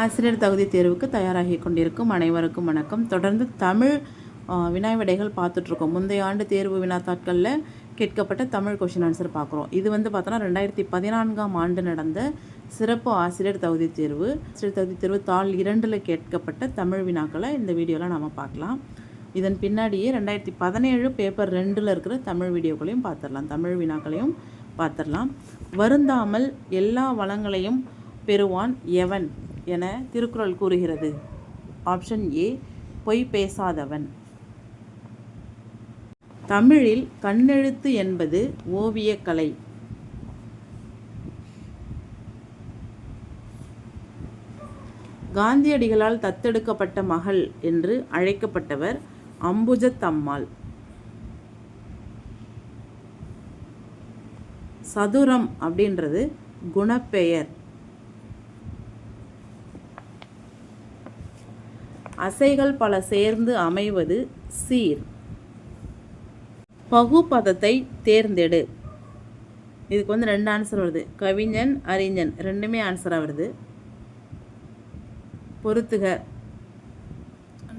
ஆசிரியர் தகுதி தேர்வுக்கு தயாராகி கொண்டிருக்கும் அனைவருக்கும் வணக்கம். தொடர்ந்து தமிழ் ஆ, வினா விடைகள் பார்த்துட்ருக்கோம். முந்தைய ஆண்டு தேர்வு வினாத்தாட்களில் கேட்கப்பட்ட தமிழ் கொஷின் ஆன்சர் பார்க்குறோம். இது வந்து பார்த்தோன்னா ரெண்டாயிரத்தி பதினான்காம் ஆண்டு நடந்த சிறப்பு ஆசிரியர் தகுதி தேர்வு. ஆசிரியர் தகுதி தேர்வு தாள் இரண்டில் கேட்கப்பட்ட தமிழ் வினாக்களை இந்த வீடியோவில் நாம் பார்க்கலாம். இதன் பின்னாடியே ரெண்டாயிரத்தி பதினேழு பேப்பர் ரெண்டில் இருக்கிற தமிழ் வீடியோக்களையும் பார்த்துடலாம். தமிழ் வினாக்களையும் பார்த்துடலாம். வருந்தாமல் எல்லா வளங்களையும் பெறுவான் எவன்? என திருக்குறள் கூறுகிறது. ஆப்ஷன் ஏ பொய் பேசாதவன். தமிழில் கண்ணெழுத்து என்பது ஓவியக்கலை காந்தியடிகளால் தத்தெடுக்கப்பட்ட மகள் என்று அழைக்கப்பட்டவர் அம்புஜத்தம்மாள் சதுரம் அப்படின்றது குணப்பெயர். அசைகள் பல சேர்ந்து அமைவது சீர். பகுபதத்தை தேர்ந்தெடு. இதுக்கு வந்து ரெண்டு ஆன்சர் வருது. கவிஞன் அறிஞன். ரெண்டுமே ஆன்சராக வருது. பொறுத்துக.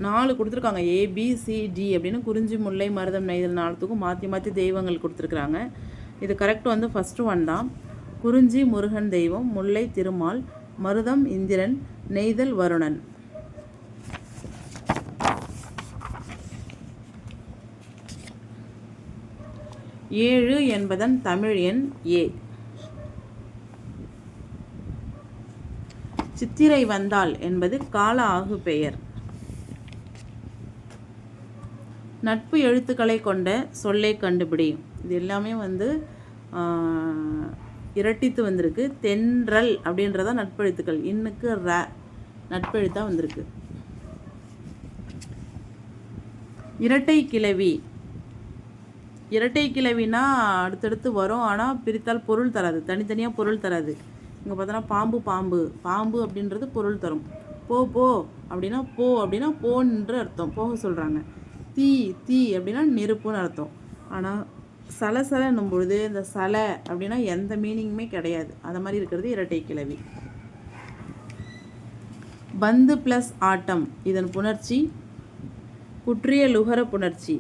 நாலு கொடுத்துருக்காங்க. ஏபிசிடி அப்படின்னு குறிஞ்சி முல்லை மருதம் நெய்தல் நாளத்துக்கும் மாற்றி மாற்றி தெய்வங்கள் கொடுத்துருக்குறாங்க. இது கரெக்ட் வந்து ஃபஸ்ட்டு ஒன் தான். குறிஞ்சி முருகன் தெய்வம் முல்லை திருமால் மருதம் இந்திரன் நெய்தல் வருணன். ஏழு என்பதன் தமிழ் எண் ஏ. சித்திரை வந்தாள் என்பது கால ஆகு பெயர் நட்பு எழுத்துக்களை கொண்ட சொல்லை கண்டுபிடி. இது எல்லாமே வந்து இரட்டித்து வந்திருக்கு. தென்றல் அப்படின்றதா நட்பெழுத்துக்கள் இன்னுக்கு ர நட்பெழுத்தாக வந்திருக்கு. இரட்டை கிளவி இரட்டை கிளவினா அடுத்தடுத்து வரும். ஆனால் பிரித்தால் பொருள் தராது. தனித்தனியாக பொருள் தராது. இங்கே பார்த்தோன்னா பாம்பு பாம்பு. பாம்பு அப்படின்றது பொருள் தரும். போ போ அப்படின்னா போ அப்படின்னா போன்ற அர்த்தம். போக சொல்கிறாங்க தீ தீ அப்படின்னா நெருப்புன்னு அர்த்தம். ஆனால் சலசலன்னும் பொழுது இந்த சலை அப்படின்னா எந்த மீனிங்குமே கிடையாது. அந்த மாதிரி இருக்கிறது இரட்டை கிளவி. பந்து ப்ளஸ் ஆட்டம். இதன் புணர்ச்சி. குற்றிய லுகர புணர்ச்சி.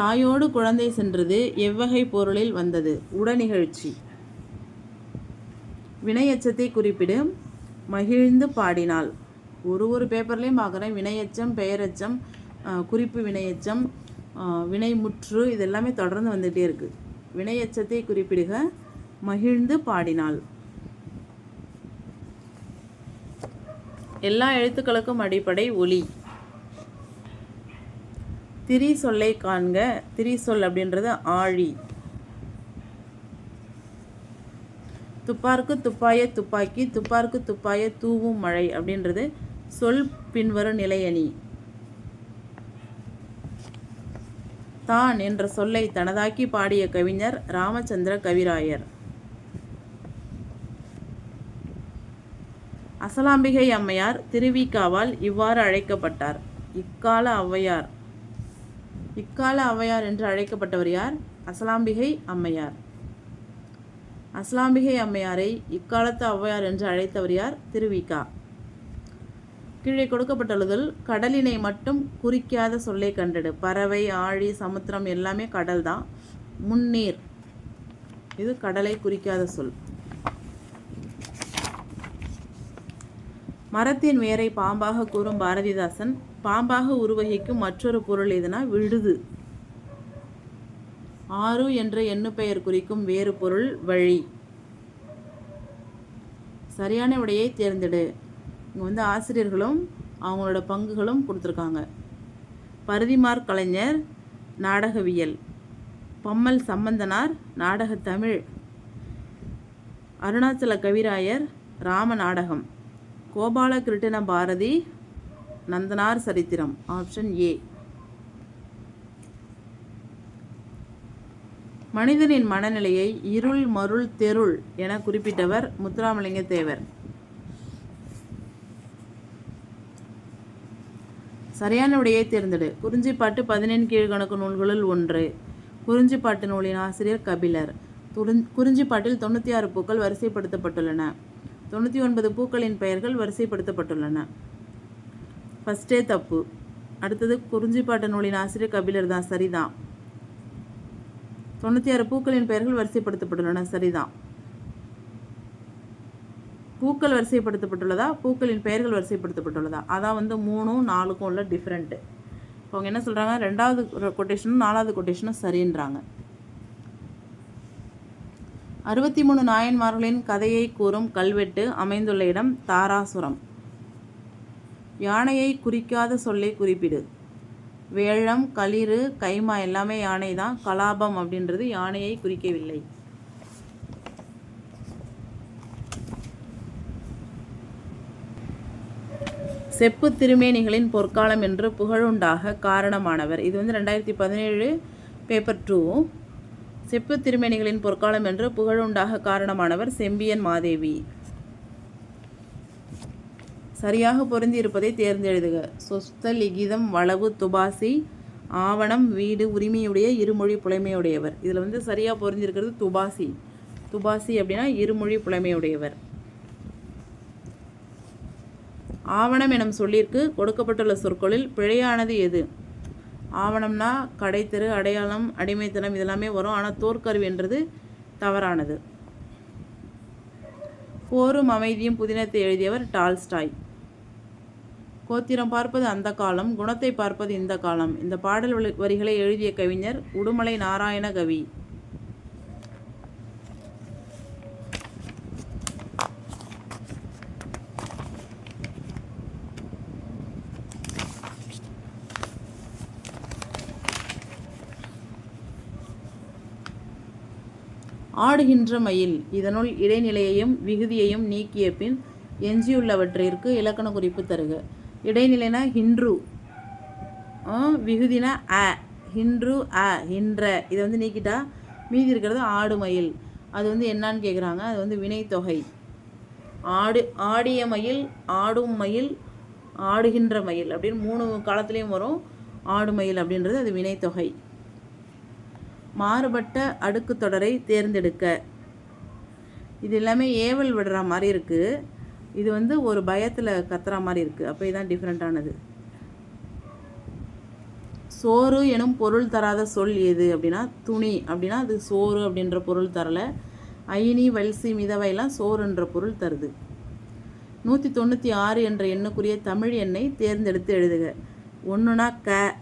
தாயோடு குழந்தை சென்றது எவ்வகை பொருளில் வந்தது? உடனிகழ்ச்சி வினையச்சத்தை குறிப்பிடு. மகிழ்ந்து பாடினாள் ஒரு ஒரு பேப்பர்லேயும் பார்க்குறேன். வினையச்சம் பெயரச்சம் குறிப்பு வினையச்சம் வினைமுற்று இது எல்லாமே தொடர்ந்து வந்துகிட்டே இருக்குது வினையச்சத்தை குறிப்பிடுக. மகிழ்ந்து பாடினாள் எல்லா எழுத்துக்களுக்கும் அடிப்படை ஒலி. திரி சொல்லை காண்க திரி சொல் அப்படின்றது ஆழி. துப்பார்க்கு துப்பாய துப்பாக்கி துப்பார்க்கு துப்பாய தூவும் மழை அப்படின்றது சொல் பின்வரும் நிலையணி. தான் என்ற சொல்லை தனதாக்கி பாடிய கவிஞர் ராமச்சந்திர கவிராயர். அசலாம்பிகை அம்மையார் திருவிக்காவால் இவ்வாறு அழைக்கப்பட்டார். இக்கால ஔவையார். இக்கால ஔவையார் என்று அழைக்கப்பட்டவர் யார்? அசலாம்பிகை அம்மையார். அசலாம்பிகை அம்மையாரை இக்காலத்து ஔவையார் என்று அழைத்தவர் யார்? திருவிக்கா கீழே கொடுக்கப்பட்டுள்ளதில் கடலினை மட்டும் குறிக்காத சொல்லை கண்டெடு. பறவை ஆழி சமுத்திரம் எல்லாமே கடல் தான். முன்னீர். இது கடலை குறிக்காத சொல். மரத்தின் வேரை பாம்பாக கூறும் பாரதிதாசன் பாம்பாக உருவகிக்கும் மற்றொரு பொருள் எதுனா விடுது. ஆறு என்ற எண்ணு பெயர் குறிக்கும் வேறு பொருள் வழி. சரியான விடையை தேர்ந்தெடு. இங்கே வந்து ஆசிரியர்களும் அவங்களோட பங்குகளும் கொடுத்துருக்காங்க. பருதிமார் கலைஞர் நாடகவியல். பம்மல் சம்பந்தனார் நாடக தமிழ் அருணாச்சல கவிராயர் ராம நாடகம். கோபால கிருட்டின பாரதி நந்தனார் சரித்திரம் ஆப்ஷன் ஏ மனிதனின் மனநிலையை இருள் மருள் தெருள் என குறிப்பிட்டவர் முத்துராமலிங்க தேவர். சரியான விடையை தேர்ந்தெடு. குறிஞ்சிப்பாட்டு பதினெண் கீழ்கணக்கு நூல்களுள் ஒன்று. குறிஞ்சிப்பாட்டு நூலின் ஆசிரியர் கபிலர். துறிஞ் குறிஞ்சிப்பாட்டில் தொண்ணூற்றி ஆறு பூக்கள் வரிசைப்படுத்தப்பட்டுள்ளன. தொண்ணூற்றி ஒன்பது பூக்களின் பெயர்கள் வரிசைப்படுத்தப்பட்டுள்ளன. ஃபஸ்ட்டே தப்பு. அடுத்தது குறிஞ்சிப்பாட்டு நூலின் ஆசிரியர் கபிலர் தான் சரிதான். தொண்ணூற்றி ஆறு பூக்களின் பெயர்கள் வரிசைப்படுத்தப்பட்டுள்ளன சரிதான். பூக்கள் வரிசைப்படுத்தப்பட்டுள்ளதா? பூக்களின் பெயர்கள் வரிசைப்படுத்தப்பட்டுள்ளதா? அதான் வந்து மூணும் நாலுக்கும் உள்ள டிஃப்ரெண்ட்டு இப்போ அவங்க என்ன சொல்கிறாங்க ரெண்டாவது கொட்டேஷனும் நாலாவது கொட்டேஷனும் சரின்றாங்க. அறுபத்தி மூணு நாயன்மார்களின் கதையை கூறும் கல்வெட்டு அமைந்துள்ள இடம் தாராசுரம். யானையை குறிக்காத சொல்லை குறிப்பிடு. வேழம் களிறு கைமா எல்லாமே யானை தான் கலாபம் அப்படின்றது யானையை குறிக்கவில்லை. செப்பு திருமேனிகளின் பொற்காலம் என்று புகழுண்டாக காரணமானவர். இது வந்து ரெண்டாயிரத்தி பதினேழு பேப்பர் டூ செப்பு திருமேனிகளின் பொற்காலம் என்று புகழுண்டாக காரணமானவர் செம்பியன் மாதேவி. சரியாக பொருந்தி இருப்பதை தேர்ந்தெழுதுக. சொஸ்த லிகிதம் வளவு துபாசி ஆவணம் வீடு உரிமையுடைய இருமொழி புலைமையுடையவர். இதில் வந்து சரியாக பொருந்திருக்கிறது துபாசி. துபாசி அப்படின்னா இருமொழி புலைமையுடையவர். ஆவணம் எனும் சொல்லிற்கு கொடுக்கப்பட்டுள்ள சொற்களில் பிழையானது எது? ஆவணம்னா கடைத்தெரு அடையாளம் அடிமைத்தனம் இதெல்லாமே வரும். ஆனால் தோற்கருவின்றது தவறானது. போரும் அமைதியும் புதினத்தை எழுதியவர் டால்ஸ்டாய். கோத்திரம் பார்ப்பது அந்த காலம் குணத்தை பார்ப்பது இந்த காலம். இந்த பாடல் வரிகளை எழுதிய கவிஞர் உடுமலை நாராயண கவி. ஆடுகின்ற மயில் இதனுள் இடைநிலையையும் விகுதியையும் நீக்கிய பின் எஞ்சியுள்ளவற்றிற்கு இலக்கண குறிப்பு தருக. இடைநிலைனா ஹிண்ட்ரு விகுதினா அ ஹின்ரு அ ஹின்ற. இதை வந்து நீக்கிட்டா மீதி இருக்கிறது ஆடு மயில். அது வந்து என்னன்னு கேட்குறாங்க அது வந்து வினைத்தொகை. ஆடு ஆடிய மயில் ஆடும் மயில் ஆடுகின்ற மயில் அப்படின்னு மூணு காலத்துலேயும் வரும். ஆடு மயில் அப்படின்றது அது வினைத்தொகை. மாறுபட்ட அடுக்கு தொடரை தேர்ந்தெடுக்க. இது எல்லாமே ஏவல் விடுற மாதிரி இருக்குது இது வந்து ஒரு பயத்தில் கத்துற மாதிரி இருக்குது அப்போ இதுதான் டிஃப்ரெண்ட்டானது சோறு எனும் பொருள் தராத சொல் எது அப்படின்னா துணி. அப்படின்னா அது சோறு அப்படின்ற பொருள் தரல. அயினி வல்சி மிதவையெல்லாம் சோறுன்ற பொருள் தருது. நூற்றி தொண்ணூற்றி ஆறு என்ற எண்ணுக்குரிய தமிழ் எண்ணை தேர்ந்தெடுத்து எழுதுக. ஒன்றுனா க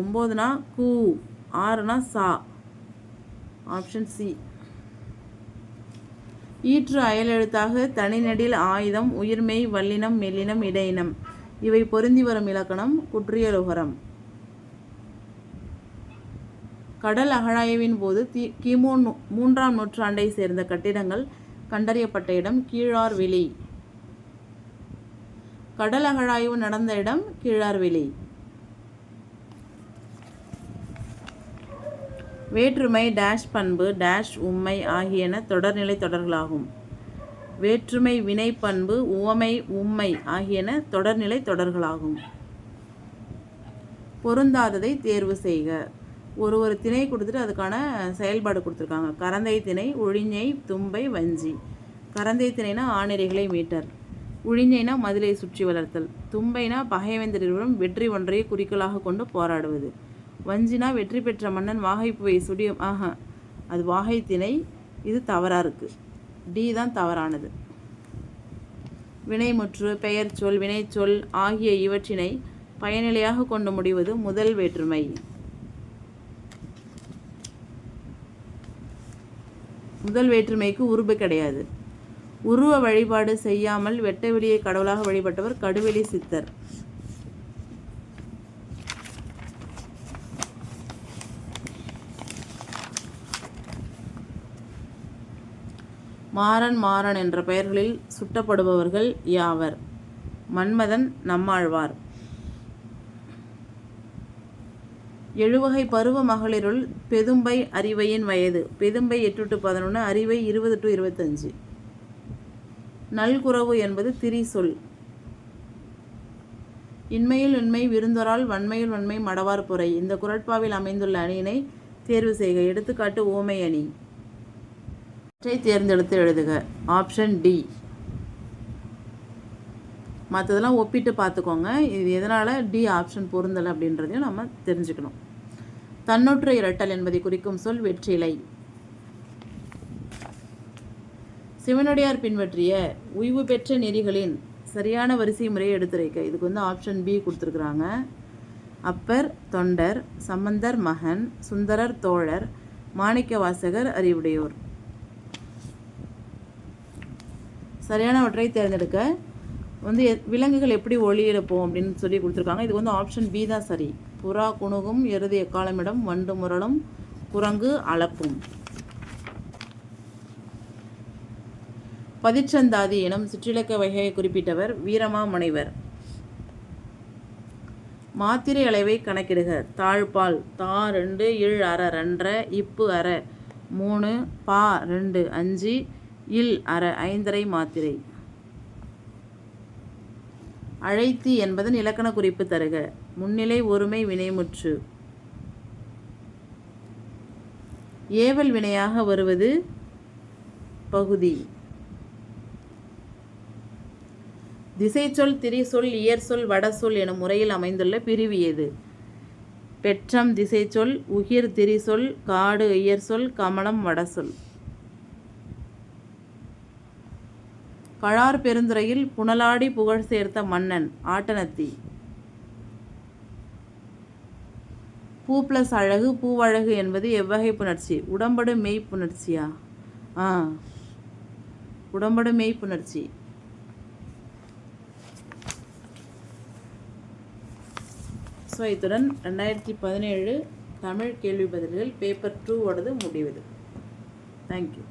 ஒம்போதுனா கூ ஆறுனா சா. Option C. ஈற்று அயலெழுத்தாக தனிநடில் ஆயுதம் உயிர்மெய் வல்லினம் மெல்லினம் இடையினம். இவை பொருந்தி வரும் இலக்கணம் குற்றியலுகரம். கடல் அகழாய்வின் போது தி கிமு மூன்றாம் நூற்றாண்டை சேர்ந்த கட்டிடங்கள் கண்டறியப்பட்ட இடம் கீழார்விளி கடல் அகழாய்வு நடந்த இடம் கீழார்விளி வேற்றுமை டேஷ் பண்பு டேஷ் உம்மை ஆகியன தொடர்நிலை தொடர்களாகும். வேற்றுமை வினை பண்பு உவமை உம்மை ஆகியன தொடர்நிலை தொடர்களாகும். பொருந்தாததை தேர்வு செய்க. ஒரு ஒரு திணை கொடுத்துட்டு அதுக்கான செயல்பாடு கொடுத்துருக்காங்க. கரந்தை திணை ஒழிஞ்சை தும்பை வஞ்சி. கரந்தை திணைனா ஆணிரைகளை மீட்டர். உழிஞைனா மதிலை சுற்றி வளர்த்தல். தும்பைனா பகைவேந்தர் இருவரும் வெற்றி ஒன்றையே குறிக்கோளாக கொண்டு போராடுவது. வஞ்சினா வெற்றி பெற்ற மன்னன் வாகைப்புவை சுடியும். ஆஹா அது வாகை திணை இது தவறாக இருக்குது டி தான் தவறானது. வினைமுற்று பெயர் சொல் வினைச்சொல் ஆகிய இவற்றினை பயனிலையாக கொண்டு முடிவது முதல் வேற்றுமை. முதல் வேற்றுமைக்கு உருபு கிடையாது. உருவ வழிபாடு செய்யாமல் வெட்ட வெளியை கடவுளாக வழிபட்டவர் கடுவெளி சித்தர். மாறன் மாறன் என்ற பெயர்களில் சுட்டப்படுபவர்கள் யாவர்? மன்மதன் நம்மாழ்வார். எழுவகை பருவ மகளிருள் பெதும்பை அறிவையின் வயது. பெதும்பை எட்டு டு பதினொன்று அறிவை இருபது டு இருபத்தஞ்சு. நல்குறவு என்பது திரி சொல் இன்மையில் உண்மை விருந்தொரால் வன்மையில் வன்மை மடவார் புரை. இந்த குரட்பாவில் அமைந்துள்ள அணியினை தேர்வு செய்க. எடுத்துக்காட்டு ஓமை அணி ஒற்றை தேர்ந்தெடுத்து எழுதுக. ஆப்ஷன் டி மற்றதெல்லாம் ஒப்பிட்டு பார்த்துக்கோங்க. இது எதனால் டி ஆப்ஷன் பொருந்தலை அப்படின்றதையும் நம்ம தெரிஞ்சுக்கணும். தன்னுற்ற இரட்டல் என்பதை குறிக்கும் சொல் வெற்றிலை. சிவனடியார் பின்பற்றிய உய்வு பெற்ற நெறிகளின் சரியான வரிசை முறையை எடுத்துரைக்க. இதுக்கு வந்து ஆப்ஷன் பி கொடுத்துருக்குறாங்க. அப்பர் தொண்டர் சம்பந்தர் மகன் சுந்தரர் தோழர் மாணிக்க வாசகர் அறிவுடையோர். சரியானவற்றை தேர்ந்தெடுக்க வந்து விலங்குகள் எப்படி ஒளி எழுப்போம் அப்படின்னு சொல்லி கொடுத்துருக்காங்க. இது வந்து ஆப்ஷன் பி தான் சரி. புறா குணுகும் எருது எக்காலமிடம் வண்டு முரளும் குரங்கு அளப்பும். பதிச்சந்தாதி எனும் சிற்றிலக்க வகையை குறிப்பிட்டவர் வீரமா முனைவர். மாத்திரை அளவை கணக்கிடுக. தாழ்பால் தா ரெண்டு இழ் அற ரெண்டர இப்பு அற மூணு பா ரெண்டு அஞ்சு இல் அற ஐந்தரை மாத்திரை. அழைத்து என்பதன் இலக்கண குறிப்பு தருக. முன்னிலை ஒருமை வினைமுற்று. ஏவல் வினையாக வருவது பகுதி. திசைச்சொல் திரிசொல் இயற்சொல் வடசொல் எனும் முறையில் அமைந்துள்ள பிரிவு எது பெற்றம் திசைச்சொல் உகிர் திரிசொல் காடு இயற்சொல் கமலம் வடசொல். கழார் பெருந்துறையில் புனலாடி புகழ் சேர்த்த மன்னன் ஆட்டனத்தி. பூ ப்ளஸ் அழகு பூவழகு என்பது எவ்வகை புணர்ச்சி? உடம்படு மெய் புணர்ச்சியா? ஆ. உடம்படு மெய் புணர்ச்சி. ஸோ இத்துடன் ரெண்டாயிரத்தி பதினேழு தமிழ் கேள்வி பதில்கள் பேப்பர் டூவோடது முடிவுது. தேங்க்யூ